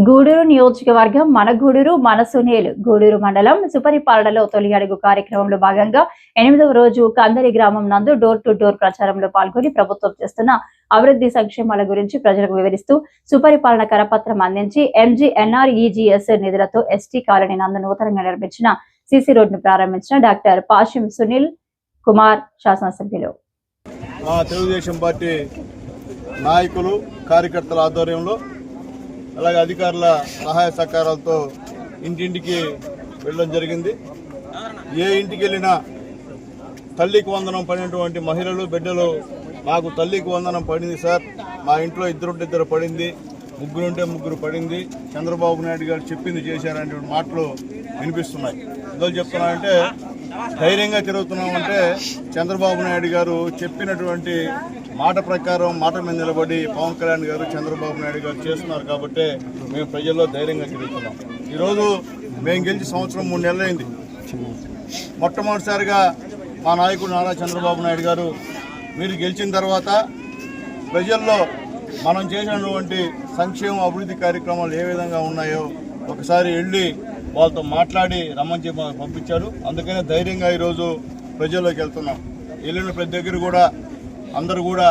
గూడూరు నియోజకవర్గం మన గూడూరు మన సునీల్ గూడూరు మండలం సుపరిపాలనలో తొలి అడుగు కార్యక్రమంలో భాగంగా ఎనిమిదవ రోజు కందరి గ్రామం నందు డోర్ టు డోర్ ప్రచారంలో పాల్గొని ప్రభుత్వం చేస్తున్న అభివృద్ధి సంక్షేమాల గురించి ప్రజలకు వివరిస్తూ సుపరిపాలన కరపత్రం అందించి ఎంజీఎన్ఆర్ఈజీఎస్ నిధులతో ఎస్టీ కాలనీ నందు నూతనంగా నిర్మించిన సిసి రోడ్ను ప్రారంభించిన డాక్టర్ పాషిం సునీల్ కుమార్ శాసనసభ్యులు. తెలుగుదేశం పార్టీ నాయకులు కార్యకర్తల ఆధ్వర్యంలో అలాగే అధికారుల సహాయ సహకారాలతో ఇంటింటికి వెళ్ళడం జరిగింది. ఏ ఇంటికి వెళ్ళినా తల్లికి వందనం పడినటువంటి మహిళలు బిడ్డలు మాకు తల్లికి వందనం పడింది సార్. మా ఇంట్లో ఇద్దరుంటే ఇద్దరు పడింది ముగ్గురుంటే ముగ్గురు పడింది. చంద్రబాబు నాయుడు గారు చెప్పింది చేశారనే మాటలు వినిపిస్తున్నాయి. ఎందుకు చెప్తున్నానంటే ధైర్యంగా తిరుగుతున్నామంటే చంద్రబాబు నాయుడు గారు చెప్పినటువంటి మాట ప్రకారం మాట మీద నిలబడి పవన్ కళ్యాణ్ గారు చంద్రబాబు నాయుడు గారు చేస్తున్నారు కాబట్టి మేము ప్రజల్లో ధైర్యంగా తిరుగుతున్నాం. ఈరోజు మేము గెలిచి సంవత్సరం మూడు నెలలైంది. మొట్టమొదటిసారిగా మా నాయకుడు నారా చంద్రబాబు నాయుడు గారు మీరు గెలిచిన తర్వాత ప్రజల్లో మనం చేసినటువంటి సంక్షేమ అభివృద్ధి కార్యక్రమాలు ఏ విధంగా ఉన్నాయో ఒకసారి వెళ్ళి వాళ్ళతో మాట్లాడి రమ్మని చెప్పి పంపించారు. అందుకనే ధైర్యంగా ఈరోజు ప్రజల్లోకి వెళ్తున్నాం. వెళ్ళిన ప్రతి దగ్గర కూడా అందరూ కూడా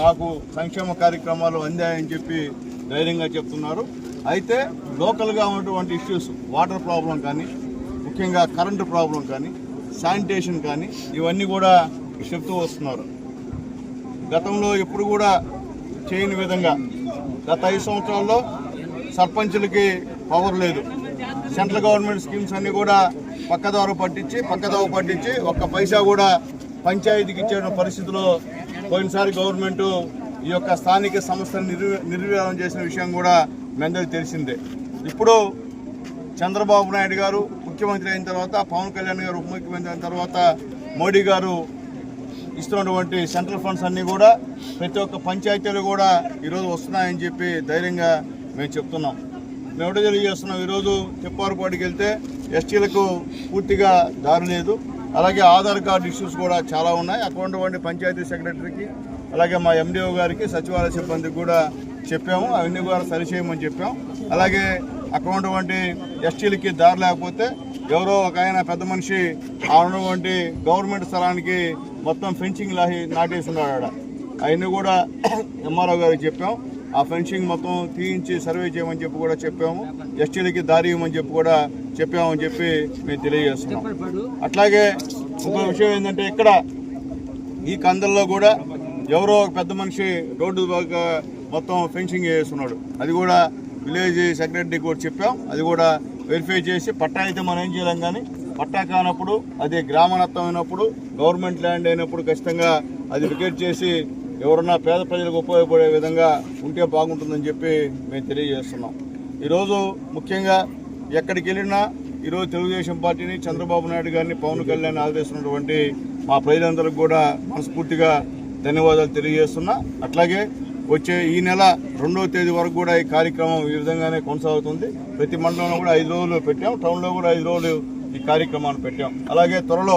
మాకు సంక్షేమ కార్యక్రమాలు అందాయని చెప్పి ధైర్యంగా చెప్తున్నారు. అయితే లోకల్గా ఉన్నటువంటి ఇష్యూస్ వాటర్ ప్రాబ్లం కానీ ముఖ్యంగా కరెంటు ప్రాబ్లం కానీ శానిటేషన్ కానీ ఇవన్నీ కూడా చెప్తూ వస్తున్నారు. గతంలో ఎప్పుడు కూడా చేయని విధంగా గత ఐదు సంవత్సరాల్లో సర్పంచులకి పవర్ లేదు. సెంట్రల్ గవర్నమెంట్ స్కీమ్స్ అన్ని కూడా పక్కదారు పట్టించి పక్కదారు పట్టించి ఒక్క పైసా కూడా పంచాయతీకి ఇచ్చే పరిస్థితిలో పోయినసారి గవర్నమెంట్ ఈ యొక్క స్థానిక సంస్థను నిర్వీ నిర్వీర్యం చేసిన విషయం కూడా మీ తెలిసిందే. ఇప్పుడు చంద్రబాబు నాయుడు గారు ముఖ్యమంత్రి అయిన తర్వాత పవన్ కళ్యాణ్ గారు ఉప ముఖ్యమంత్రి అయిన తర్వాత మోడీ గారు ఇస్తున్నటువంటి సెంట్రల్ ఫండ్స్ అన్నీ కూడా ప్రతి ఒక్క పంచాయతీలు కూడా ఈరోజు వస్తున్నాయని చెప్పి ధైర్యంగా మేము చెప్తున్నాం. మేము ఒకటే తెలియజేస్తున్నాం ఈరోజు తిప్పారుపాటికి వెళ్తే ఎస్టీలకు పూర్తిగా దారి లేదు. అలాగే ఆధార్ కార్డు ఇష్యూస్ కూడా చాలా ఉన్నాయి. అక్కడ ఉన్నటువంటి పంచాయతీ సెక్రటరీకి అలాగే మా ఎండిఓ గారికి సచివాలయ సిబ్బందికి కూడా చెప్పాము. అవన్నీ కూడా సరిచేయమని చెప్పాం. అలాగే అక్కడ ఉన్నటువంటి ఎస్టీలకి దారి లేకపోతే ఎవరో ఒక ఆయన పెద్ద మనిషి ఆ ఉన్నటువంటి గవర్నమెంట్ స్థలానికి మొత్తం ఫెన్సింగ్ లాహి నాటేసి ఉన్నాడు ఆడ. అవన్నీ కూడా ఎంఆర్ఓ గారికి చెప్పాం. ఆ ఫెన్సింగ్ మొత్తం తీయించి సర్వే చేయమని చెప్పి కూడా చెప్పాము. ఎస్టీలకి దారి ఇవ్వమని చెప్పి కూడా చెప్పామని చెప్పి మేము తెలియజేస్తున్నాం. అట్లాగే ఇంకో విషయం ఏంటంటే ఇక్కడ ఈ కందల్లో కూడా ఎవరో ఒక పెద్ద మనిషి రోడ్డు మొత్తం ఫెన్సింగ్ చేస్తున్నాడు. అది కూడా విలేజ్ సెక్రటరీకి కూడా చెప్పాం. అది కూడా వెరిఫై చేసి పట్టా అయితే మనం ఏం చేయలేం కానీ పట్టా కానప్పుడు అది గ్రామనత్వం అయినప్పుడు గవర్నమెంట్ ల్యాండ్ అయినప్పుడు ఖచ్చితంగా అది వికెట్ చేసి ఎవరన్నా పేద ప్రజలకు ఉపయోగపడే విధంగా ఉంటే బాగుంటుందని చెప్పి మేము తెలియజేస్తున్నాం. ఈరోజు ముఖ్యంగా ఎక్కడికి వెళ్ళినా ఈరోజు తెలుగుదేశం పార్టీని చంద్రబాబు నాయుడు గారిని పవన్ కళ్యాణ్ ఆదేశిస్తున్నటువంటి మా ప్రజలందరికీ కూడా మనస్ఫూర్తిగా ధన్యవాదాలు తెలియజేస్తున్నా. అట్లాగే వచ్చే ఈ నెల రెండవ తేదీ వరకు కూడా ఈ కార్యక్రమం ఈ విధంగానే కొనసాగుతుంది. ప్రతి మండలంలో కూడా ఐదు రోజులు పెట్టాం. టౌన్లో కూడా ఐదు రోజులు ఈ కార్యక్రమాన్ని పెట్టాం. అలాగే త్వరలో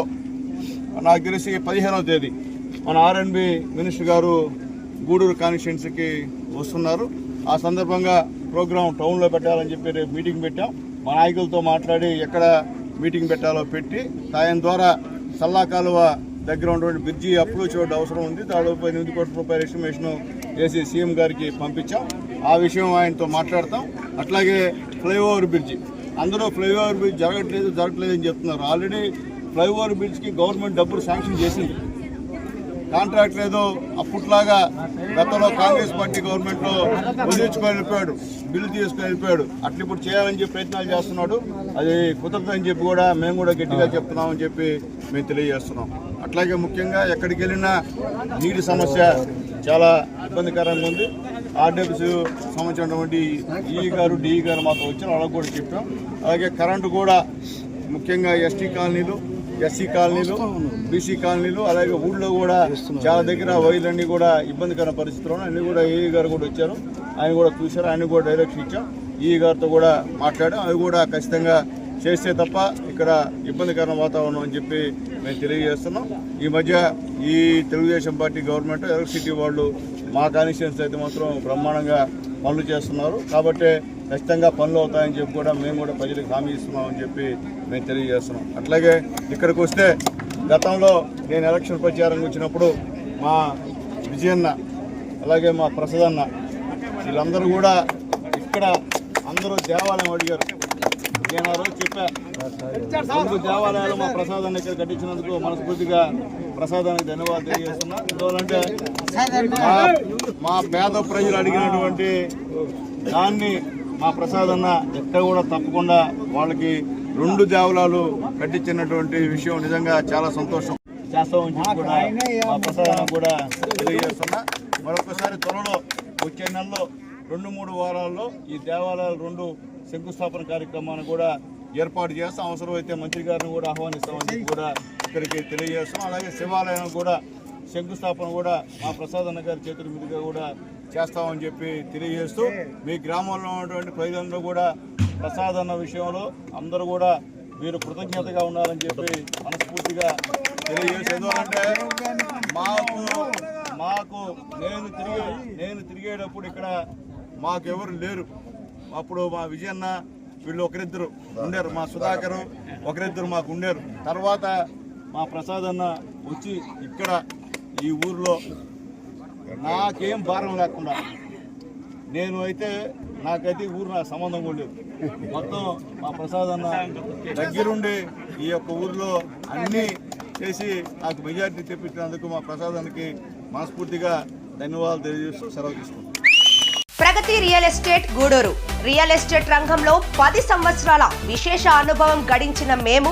నాకు తెలిసి పదిహేనవ తేదీ మన ఆర్ఎన్బి మినిస్టర్ గారు గూడూరు కాన్స్టిట్యున్సీకి వస్తున్నారు. ఆ సందర్భంగా ప్రోగ్రాం టౌన్లో పెట్టాలని చెప్పి రేపు మీటింగ్ పెట్టాం. మా నాయకులతో మాట్లాడి ఎక్కడ మీటింగ్ పెట్టాలో పెట్టి ఆయన ద్వారా సల్లా కాలువ దగ్గర ఉన్నటువంటి బ్రిడ్జి అప్రూవ్ చేయడం అవసరం ఉంది. దాదాపు ఎనిమిది కోట్ల రూపాయల ఎస్టిమేషన్ వేసి సీఎం గారికి పంపించాం. ఆ విషయం ఆయనతో మాట్లాడతాం. అట్లాగే ఫ్లైఓవర్ బ్రిడ్జి. అందరూ ఫ్లైఓవర్ బ్రిడ్జ్ జరగట్లేదు జరగట్లేదు అని చెప్తున్నారు. ఆల్రెడీ ఫ్లైఓవర్ బ్రిడ్జ్కి గవర్నమెంట్ డబ్బులు శాంక్షన్ చేసింది. కాంట్రాక్ట్ లేదు. అప్పట్లాగా గతంలో కాంగ్రెస్ పార్టీ గవర్నమెంట్లో వదిలించుకొని వెళ్ళిపోయాడు. బిల్లు తీసుకొని వెళ్ళిపోయాడు. అట్లా ఇప్పుడు చేయాలని చెప్పి ప్రయత్నాలు చేస్తున్నాడు. అది కుదరదని చెప్పి కూడా మేము కూడా గట్టిగా చెప్తున్నామని చెప్పి మేము తెలియజేస్తున్నాం. అట్లాగే ముఖ్యంగా ఎక్కడికి వెళ్ళినా నీటి సమస్య చాలా ఇబ్బందికరంగా ఉంది. ఆర్డబ్ల్యూసీ సంబంధించినటువంటి ఈ గారు డిఈ గారు మాతో వచ్చిన వాళ్ళకు కూడా చెప్పాం. అలాగే కరెంటు కూడా ముఖ్యంగా ఎస్టీ కాలనీలు ఎస్సీ కాలనీలు బీసీ కాలనీలు అలాగే ఊళ్ళో కూడా చాలా దగ్గర వైర్లన్నీ కూడా ఇబ్బందికర పరిస్థితుల్లో అన్ని కూడా ఏఈ గారు కూడా వచ్చారు. ఆయన కూడా చూశారు. ఆయన కూడా డైరెక్షన్ ఇచ్చాం ఈ గారితో కూడా మాట్లాడాం అవి కూడా ఖచ్చితంగా చేస్తే తప్ప ఇక్కడ ఇబ్బందికరమైన వాతావరణం అని చెప్పి మేము తెలియజేస్తున్నాం. ఈ మధ్య ఈ తెలుగుదేశం పార్టీ గవర్నమెంట్ ఎలక్ట్రిసిటీ వాళ్ళు మా కాన్స్టిట్యూన్స్ అయితే మాత్రం బ్రహ్మాండంగా పనులు చేస్తున్నారు. కాబట్టి ఖచ్చితంగా పనులు అవుతాయని చెప్పి కూడా మేము కూడా ప్రజలకు హామీ ఇస్తున్నామని చెప్పి మేము తెలియజేస్తున్నాం. అట్లాగే ఇక్కడికి వస్తే గతంలో నేను ఎలక్షన్ ప్రచారం వచ్చినప్పుడు మా విజయన్న అలాగే మా ప్రసాదన్న వీళ్ళందరూ కూడా ఇక్కడ అందరూ దేవాలయం అడిగారు. నేను ఆ రోజు చెప్పా దేవాలయాలు మా ప్రసాదాన్ని ఇక్కడ కట్టించినందుకు మనస్ఫూర్తిగా ప్రసాదానికి ధన్యవాదాలు తెలియజేస్తున్నా. ఎందువల్లంటే మా మా పేద ప్రజలు అడిగినటువంటి దాన్ని మా ప్రసాదన్న ఎక్కడ కూడా తప్పకుండా వాళ్ళకి రెండు దేవలాలు కట్టించినటువంటి విషయం నిజంగా చాలా సంతోషం. చేస్తామని చెప్పి కూడా మా ప్రసాదన్న కూడా తెలియజేస్తున్నా. మరొకసారి త్వరలో వచ్చే నెలలో రెండు మూడు వారాల్లో ఈ దేవాలయాలు రెండు శంకుస్థాపన కార్యక్రమాన్ని కూడా ఏర్పాటు చేస్తాం. అవసరమైతే మంత్రి గారిని కూడా ఆహ్వానిస్తామని కూడా ఇక్కడికి తెలియజేస్తున్నాం. అలాగే శివాలయం కూడా శంకుస్థాపన కూడా మా ప్రసాదన్న గారి చేతుల మీదుగా కూడా చేస్తామని చెప్పి తెలియజేస్తూ మీ గ్రామంలో ఉన్నటువంటి ప్రజలందరూ కూడా ప్రసాదన్న విషయంలో అందరూ కూడా మీరు కృతజ్ఞతగా ఉండాలని చెప్పి మనస్ఫూర్తిగా తెలియజేసేది అంటే మాకు మాకు నేను తిరిగే నేను తిరిగేటప్పుడు ఇక్కడ మాకెవరు లేరు. అప్పుడు మా విజయన్న వీళ్ళు ఒకరిద్దరు ఉండారు. మా సుధాకరు ఒకరిద్దరు మాకు ఉండారు. తర్వాత మా ప్రసాద్ అన్న వచ్చి ఇక్కడ ఈ ఊర్లో నాకేం భారం లేకుండా నేను అయితే నాకైతే ఊరు నాకు సంబంధం కూడా లేదు. మొత్తం మా ప్రసాద్ అన్న దగ్గరుండి ఈ యొక్క ఊరిలో అన్నీ చేసి నాకు మెజార్టీ తెప్పించినందుకు మా ప్రసాద్ అన్నకి మనస్ఫూర్తిగా ధన్యవాదాలు తెలియజేస్తూ సెలవు తీసుకుంటాను Pragati real estate Gudur. Real estate రంగంలో పది సంవత్సరాల విశేష అనుభవం గడించిన మేము